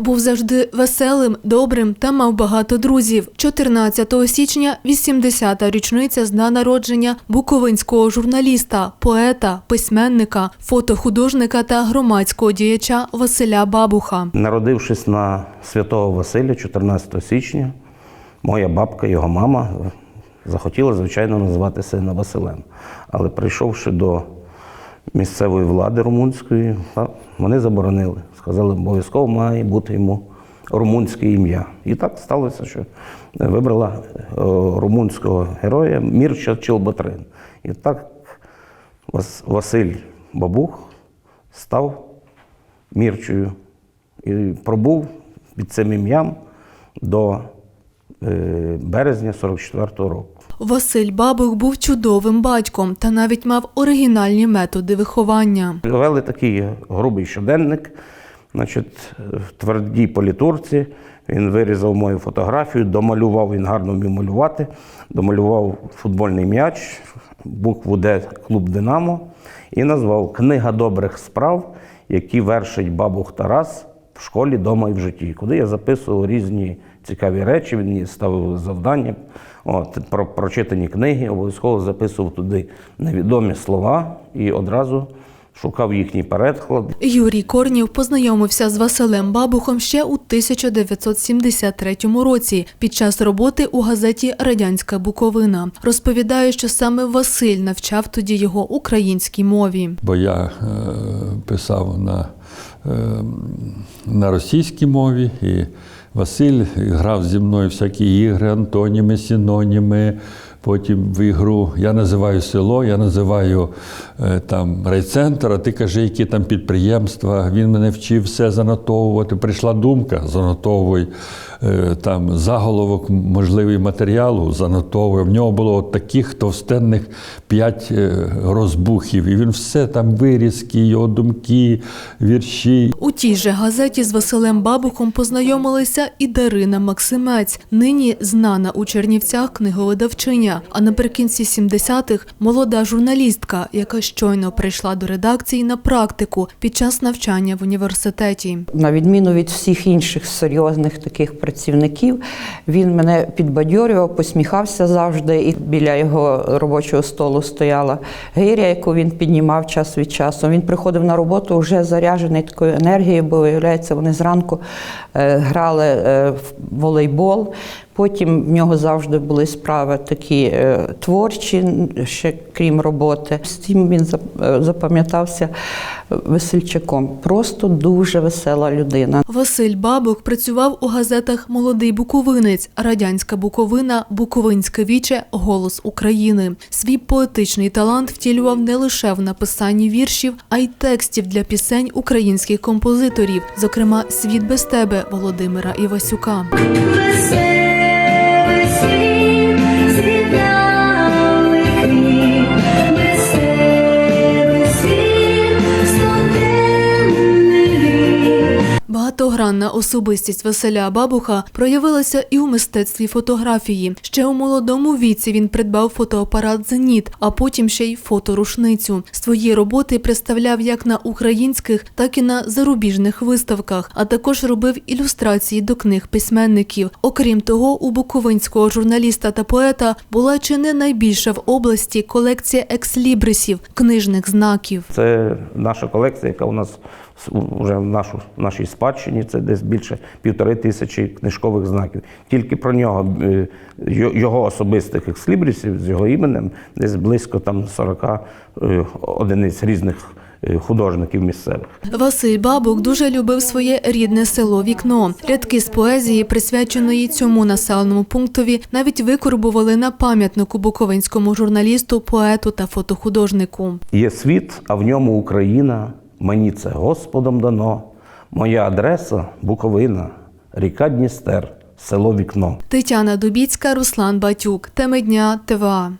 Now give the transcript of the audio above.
Був завжди веселим, добрим та мав багато друзів. 14 січня 80-та річниця з дня народження буковинського журналіста, поета, письменника, фотохудожника та громадського діяча Василя Бабуха. Народившись на святого Василя 14 січня, моя бабка, його мама, захотіла, звичайно, назвати сина Василем. Але прийшовши до місцевої влади румунської, та, вони заборонили. Сказали, обов'язково має бути йому румунське ім'я. І так сталося, що вибрала е, румунського героя Мірча Чилбатрин. І так Василь Бабух став Мірчою і пробув під цим ім'ям до е, березня 44-го року. Василь Бабух був чудовим батьком та навіть мав оригінальні методи виховання. Вели такий грубий щоденник, значить, в твердій політурці. Він вирізав мою фотографію, домалював, він гарно вмів малювати, домалював футбольний м'яч, букву Д клуб Динамо і назвав Книга добрих справ, які вершить бабух Тарас в школі, дома і в житті, куди я записував різні цікаві речі, він мені ставив завдання. От, про прочитані книги, обов'язково записував туди невідомі слова і одразу шукав їхній переклад. Юрій Корнів познайомився з Василем Бабухом ще у 1973 році під час роботи у газеті Радянська Буковина. Розповідає, що саме Василь навчав тоді його українській мові. бо я е, писав на, е, на російській мові, і Василь грав зі мною всякі ігри, антоніми, синоніми. Потім в ігру я називаю село, я називаю е, там райцентр, а ти кажи, які там підприємства. Він мене вчив все занотовувати. Прийшла думка, занотовуй е, там заголовок можливий матеріалу, занотовуй. В нього було от таких товстенних п'ять е, розбухів. І він все там вирізки, його думки, вірші. У тій же газеті з Василем Бабухом познайомилися і Дарина Максимець, нині знана у Чернівцях книговидавчиня. А наприкінці 70-х молода журналістка, яка щойно прийшла до редакції на практику під час навчання в університеті. На відміну від всіх інших серйозних таких працівників, він мене підбадьорював, посміхався завжди. І біля його робочого столу стояла гиря, яку він піднімав час від часу. Він приходив на роботу вже заряджений такою енергією, бо виявляється, вони зранку е, грали е, в волейбол. Потім в нього завжди були справи такі е, творчі, ще крім роботи. З цим він е, запам'ятався весельчаком. Просто дуже весела людина. Василь Бабух працював у газетах Молодий Буковинець, Радянська Буковина, Буковинське віче, Голос України. Свій поетичний талант втілював не лише в написанні віршів, а й текстів для пісень українських композиторів, зокрема Світ без тебе Володимира Івасюка. Багатогранна особистість Василя Бабуха проявилася і у мистецтві фотографії. Ще у молодому віці він придбав фотоапарат Зеніт, а потім ще й фоторушницю. Свої роботи представляв як на українських, так і на зарубіжних виставках, а також робив ілюстрації до книг письменників. Окрім того, у буковинського журналіста та поета була чи не найбільша в області колекція екслібрисів книжних знаків. Це наша колекція, яка у нас вже в нашу, в нашій спадщині. Це десь більше півтори тисячі книжкових знаків. Тільки про нього, е, його особистих екслібрісів з його іменем, десь близько там 40 е, одиниць різних е, художників місцевих. Василь Бабук дуже любив своє рідне село Вікно. Рядки з поезії, присвяченої цьому населеному пунктові, навіть викорбували на пам'ятнику буковинському журналісту, поету та фотохудожнику. Є світ, а в ньому Україна. Мені це Господом дано. Моя адреса Буковина, ріка Дністер, село Вікно. Тетяна Дубіцька, Руслан Батюк. Теми дня ТВА.